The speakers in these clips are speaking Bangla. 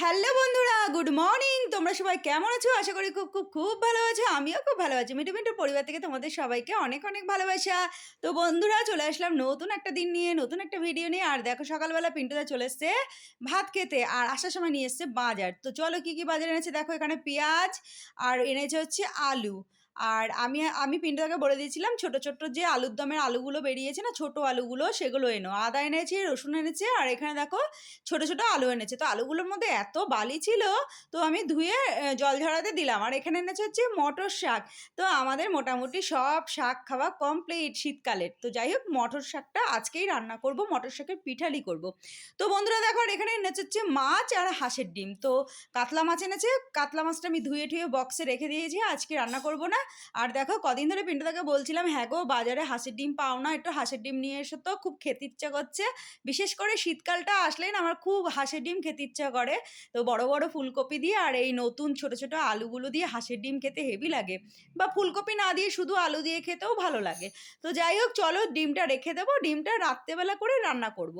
হ্যালো বন্ধুরা, গুড মর্নিং। তোমরা সবাই কেমন আছো? আশা করি খুব খুব খুব ভালো আছো। আমিও খুব ভালো আছি। মিটু মিন্টুর পরিবার থেকে তোমাদের সবাইকে অনেক অনেক ভালোবাসা। তো বন্ধুরা, চলে আসলাম নতুন একটা দিন নিয়ে, নতুন একটা ভিডিও নিয়ে। আর দেখো, সকালবেলা পিন্টুদা চলে এসছে ভাত খেতে আর আসার সময় নিয়ে এসছে বাজার। তো চলো কি কি বাজার এনেছে? দেখো এখানে পেঁয়াজ আর এনেছে হচ্ছে আলু। আর আমি আমি পিন্টুদাকে বলে দিয়েছিলাম, ছোট ছোট যে আলুর দমের আলুগুলো বেরিয়েছে না, ছোট আলুগুলো, সেগুলো এনো। আদা এনেছে, রসুন এনেছে, আর এখানে দেখো ছোট ছোট আলু এনেছে। তো আলুগুলোর মধ্যে এত বালি ছিল, তো আমি ধুয়ে জল ঝরাতে দিলাম। আর এখানে এনেছে হচ্ছে মটর শাক। তো আমাদের মোটামুটি সব শাক খাওয়া কমপ্লিট শীতকালের। তো যাই হোক, মটর শাকটা আজকেই রান্না করব, মটর শাকের পিঠালি করব। তো বন্ধুরা দেখো, আর এখানে এনেছে হচ্ছে মাছ আর হাঁসের ডিম। তো কাতলা মাছ এনেছে, কাতলা মাছটা আমি ধুয়ে, ঠুয়ে বক্সে রেখে দিয়েছি, আজকে রান্না করব না। আর দেখো, কদিন ধরে পিন্টুদাকে বলছিলাম হ্যাঁ গো, বাজারে হাঁসের ডিম পাও না, একটু হাঁসের ডিম নিয়ে এসো তো, খুব খেতে ইচ্ছা করছে। বিশেষ করে শীতকালটা আসলেই না, আমার খুব হাঁসের ডিম খেতে ইচ্ছা করে। তো বড় বড় ফুলকপি দিয়ে আর এই নতুন ছোট ছোট আলুগুলো দিয়ে হাঁসের ডিম খেতে হেভি লাগে। বা ফুলকপি না দিয়ে শুধু আলু দিয়ে খেতেও ভালো লাগে। তো যাই হোক, চলো ডিমটা রেখে দেবো, ডিমটা রাত্রেবেলা করে রান্না করব।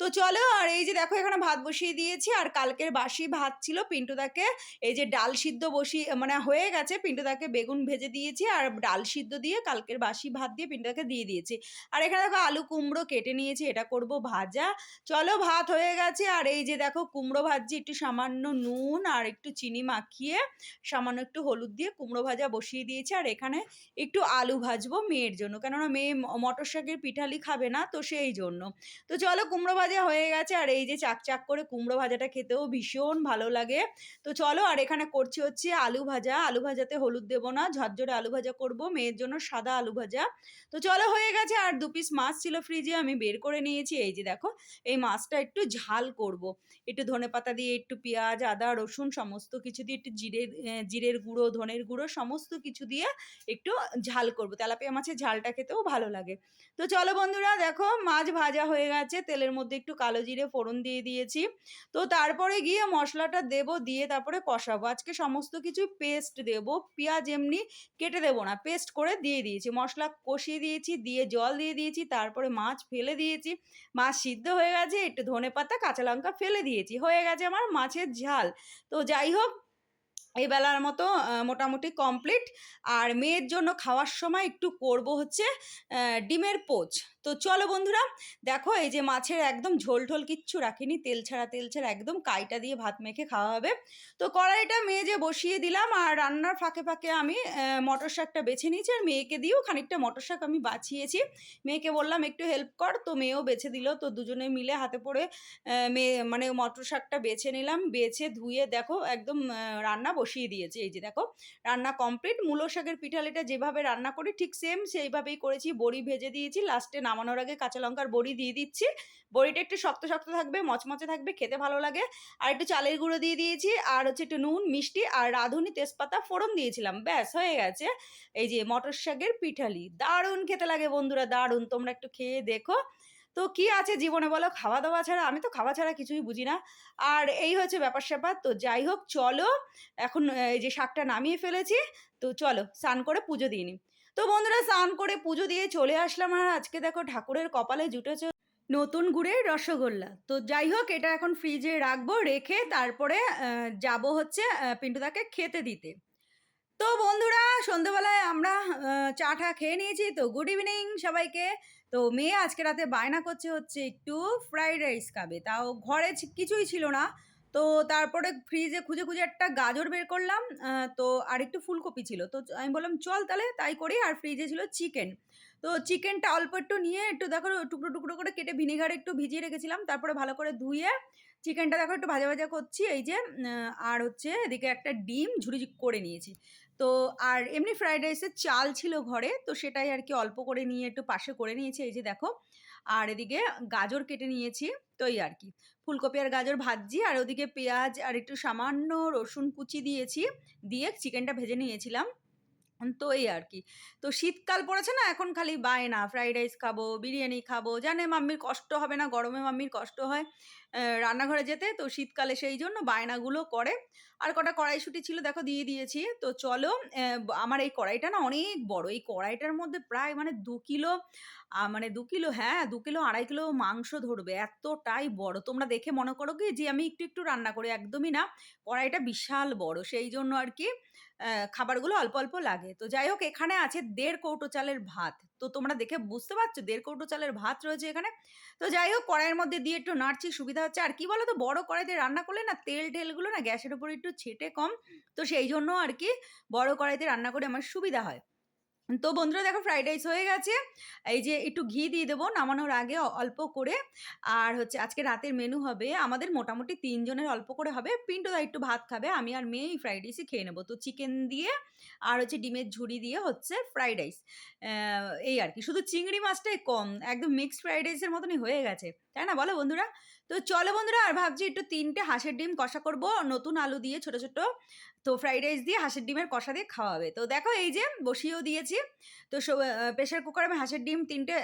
তো চলো, আর এই যে দেখো, এখানে ভাত বসিয়ে দিয়েছি, আর কালকের বাসি ভাত ছিল পিন্টুদাকে। এই যে ডাল সিদ্ধ বসিয়ে মানে হয়ে গেছে, পিন্টুদাকে বেগুন ভেজে দিয়েছি আর ডাল সিদ্ধ দিয়ে কালকের বাসি ভাত দিয়ে পিন্টুদাকে দিয়ে দিয়েছি। আর এখানে দেখো আলু কুমড়ো কেটে নিয়েছি, এটা করব ভাজা। চলো ভাত হয়ে গেছে আর এই যে দেখো কুমড়ো ভাজি একটু সামান্য নুন আর একটু চিনি মাখিয়ে সামান্য একটু হলুদ দিয়ে কুমড়ো ভাজা বসিয়ে দিয়েছি। আর এখানে একটু আলু ভাজবো মেয়ের জন্য, কেননা মেয়ে মটর শাকের পিঠালি খাবে না তো সেই জন্য। তো চলো কুমড়ো ভাজা হয়ে গেছে আর এই যে চাক চাক করে কুমড়ো ভাজাটা খেতেও ভীষণ ভালো লাগে। তো চলো আর এখানে করছি হচ্ছে আলু ভাজা। আলু ভাজাতে হলুদ দেবো না ঝরঝরে আলু ভাজা করব মেয়ের জন্য সাদা আলু ভাজা। তো চলো হয়ে গেছে আর দু পিস মাছ ছিল ফ্রিজে আমি বের করে নিয়েছি। এই যে দেখো এই মাছটা একটু ঝাল করব। একটু ধনে পাতা দিয়ে একটু পেঁয়াজ আদা রসুন সমস্ত কিছু দিয়ে একটু আহ, জিরের গুঁড়ো ধনের গুঁড়ো সমস্ত কিছু দিয়ে একটু ঝাল করব। তেলাপিয়া মাছের ঝালটা খেতেও ভালো লাগে। তো চলো বন্ধুরা দেখো মাছ ভাজা হয়ে গেছে। তেলের মধ্যে একটু কালো জিরে ফোড়ন দিয়ে দিয়েছি। তো তারপরে গিয়ে মশলাটা দেব দিয়ে তারপরে কষাবো। আজকে সমস্ত কিছু পেস্ট দেব। পেঁয়াজ এমনি কেটে দেবো না। পেস্ট করে দিয়ে দিয়েছি। মশলা কষিয়ে দিয়েছি, দিয়ে জল দিয়ে দিয়েছি, তারপরে মাছ ফেলে দিয়েছি। মাছ সিদ্ধ হয়ে গেছে, একটু ধনে পাতা কাঁচা লঙ্কা ফেলে দিয়েছি। হয়ে গেছে আমার মাছের ঝাল। তো যাই হোক এই বেলার মতো মোটামুটি কমপ্লিট আর মেয়ের জন্য খাওয়ার সময় একটু করব হচ্ছে ডিমের পোচ। তো চলো বন্ধুরা, দেখো এই যে মাছের একদম ঝোল ঢোল কিচ্ছু রাখিনি, তেল ছাড়া তেল ছাড়া একদম কাইটা দিয়ে ভাত মেখে খাওয়া হবে। তো কড়াইটা মেয়ে যে বসিয়ে দিলাম আর রান্নার ফাঁকে ফাঁকে আমি মটর শাকটা বেছে নিয়েছি আর মেয়েকে দিয়েও খানিকটা মটর শাক আমি বাছিয়েছি। মেয়েকে বললাম, একটু হেল্প কর। তো মেয়েও বেছে দিল। তো দুজনে মিলে হাতে পড়ে মেয়ে মানে মটর শাকটা বেছে নিলাম। বেছে ধুয়ে দেখো একদম রান্না বসিয়ে দিয়েছি। এই যে দেখো, রান্না কমপ্লিট মূলো শাকের পিঠালিটা যেভাবে রান্না করি, ঠিক সেম সেইভাবেই করেছি। বড়ি ভেজে দিয়েছি। লাস্টে নামানোর আগে কাঁচা লঙ্কার বড়ি দিয়ে দিচ্ছি। বড়িটা একটু শক্ত শক্ত থাকবে, মচমচে থাকবে, খেতে ভালো লাগে। আর একটু চালের গুঁড়ো দিয়ে দিয়েছি। আর হচ্ছে একটু নুন, মিষ্টি আর রাঁধুনি তেজপাতা ফোড়ন দিয়েছিলাম। ব্যাস, হয়ে গেছে। এই যে মটর শাকের পিঠালি। দারুণ খেতে লাগে বন্ধুরা, দারুণ। তোমরা একটু খেয়ে দেখো। তো কি আছে জীবনে বলো? খাওয়া দাওয়া ছাড়া আমি তো খাওয়া ছাড়া কিছুই বুঝি না। আর এই হচ্ছে ব্যাপার স্যাপার। তো যাই হোক, চলো। এখন এই যে শাকটা নামিয়ে ফেলেছি, তো চলো, স্নান করে পুজো দিয়ে নিই। তো বন্ধুরা, স্নান করে পুজো দিয়ে চলে আসলাম আর আজকে দেখো ঠাকুরের কপালে জুটেছে নতুন গুড়ের রসগোল্লা। তো যাই হোক, এটা এখন ফ্রিজে রাখব, রেখে তারপরে যাব হচ্ছে পিন্টুদাকে খেতে দিতে। তো বন্ধুরা সন্ধ্যেবেলায় আমরা চা টা খেয়ে নিয়েছি। তো গুড ইভিনিং সবাইকে। তো মেয়ে আজকে রাতে বায়না করছে হচ্ছে একটু ফ্রাইড রাইস খাবে। তাও ঘরে কিছুই ছিল না। তো তারপরে ফ্রিজে খুঁজে খুঁজে একটা গাজর বের করলাম তো আর একটু ফুলকপি ছিল। তো আমি বললাম, চল তাহলে তাই করি। আর ফ্রিজে ছিল চিকেন তো চিকেনটা অল্প একটু নিয়ে একটু দেখো টুকরো টুকরো করে কেটে ভিনেগারে একটু ভিজিয়ে রেখেছিলাম। তারপরে ভালো করে ধুয়ে চিকেনটা দেখো একটু ভাজা ভাজা করছি। এই যে আর হচ্ছে এদিকে একটা ডিম ঝুড়ি করে নিয়েছি। তো আর এমনি ফ্রায়েড রাইসের চাল ছিল ঘরে, তো সেটাই আর কি অল্প করে নিয়ে একটু পাশে করে নিয়েছি, এই যে দেখো। আর এদিকে গাজর কেটে নিয়েছি তো এই আর কি ফুলকপি আর গাজর ভাজছি, আর ওদিকে পেঁয়াজ আর একটু সামান্য রসুন কুচি দিয়েছি, দিয়ে চিকেনটা ভেজে নিয়েছিলাম। তো এই আর কি তো শীতকাল পড়েছে না, এখন খালি বায়না ফ্রাইড রাইস খাব, বিরিয়ানি খাব, জানে মাম্মির কষ্ট হবে না, গরমে মাম্মির কষ্ট হয় রান্নাঘরে যেতে, তো শীতকালে সেই জন্য বায়নাগুলো করে। আর কটা কড়াইশুটি ছিল, দেখো দিয়ে দিয়েছি। তো চলো আমার এই কড়াইটা না অনেক বড়, এই কড়াইটার মধ্যে প্রায় মানে দু কিলো মানে দু কিলো হ্যাঁ দু কিলো আড়াই কিলো মাংস ধরবে, এতটাই বড়। তোমরা দেখে মনে করো কি, যে আমি একটু একটু রান্না করি, একদমই না, কড়াইটা বিশাল বড়, সেই জন্য আর কি খাবারগুলো অল্প অল্প লাগে। তো যাই হোক এখানে আছে দেড় কৌটো চালের ভাত। তো তোমরা দেখে বুঝতে পারছ দেড় কৌটো চালের ভাত রয়েছে এখানে। তো যাই হোক কড়াইয়ের মধ্যে দিয়ে একটু নাড়ছি সুবিধা হচ্ছে। আর কি বলো তো বড় কড়াইতে রান্না করলে না তেল টেলগুলো না গ্যাসের উপর একটু ছেটে কম। তো সেই জন্য আর কি বড় কড়াইতে রান্না করে আমার সুবিধা হয়। তো বন্ধুরা দেখো ফ্রাইড রাইস হয়ে গেছে। এই যে একটু ঘি দিয়ে দেবো, নামানোর আগে অল্প করে। আর হচ্ছে আজকে রাতের মেনু হবে, আমাদের মোটামুটি তিনজনের অল্প করে হবে। পিন্টু দা একটু ভাত খাবে, আমি আর মেয়ে ফ্রাইড রাইসই খেয়ে নেব। তো চিকেন দিয়ে আর হচ্ছে ডিমের ঝুড়ি দিয়ে হচ্ছে ফ্রাইড রাইস এই আর কি। শুধু চিংড়ি মাছটাই কম, একদম মিক্সড ফ্রাইড রাইসের মতনই হয়ে গেছে। তাই না? বলো বন্ধুরা। তো চলো বন্ধুরা, আর ভাবছি একটু তিনটে হাঁসের ডিম কষা করব। নতুন আলু দিয়ে ছোট ছোট। তো ফ্রাইড রাইস দিয়ে হাঁসের ডিমের কষা দিয়ে খাওয়াবে। তো দেখো এই যে বসিয়েও দিয়েছি। তো প্রেশার কুকারে আমি হাঁসের ডিম তিনটে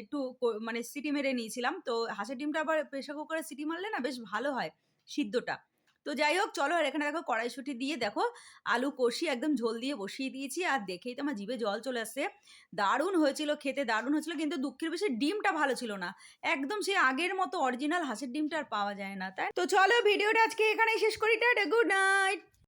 একটু মানে সিটি মেরে নিয়েছিলাম। তো হাঁসের ডিমটা আবার প্রেশার কুকারে সিটি মারলে না বেশ ভালো হয় সিদ্ধটা। তো যাই হোক, চলো আর এখানে দেখো কড়াইশুটি দিয়ে দেখো আলু কষি একদম ঝোল দিয়ে বসিয়ে দিয়েছি। আর দেখেই তো আমার জিভে জল চলে আসছে। দারুণ হয়েছিল খেতে, দারুণ হয়েছিল কিন্তু দুঃখের বেশি ডিমটা ভালো ছিল না। একদম সেই আগের মতো অরিজিনাল হাঁসের ডিমটা আর পাওয়া যায় না, তাই তো? চলো ভিডিওটা আজকে এখানেই শেষ করি। Tata good night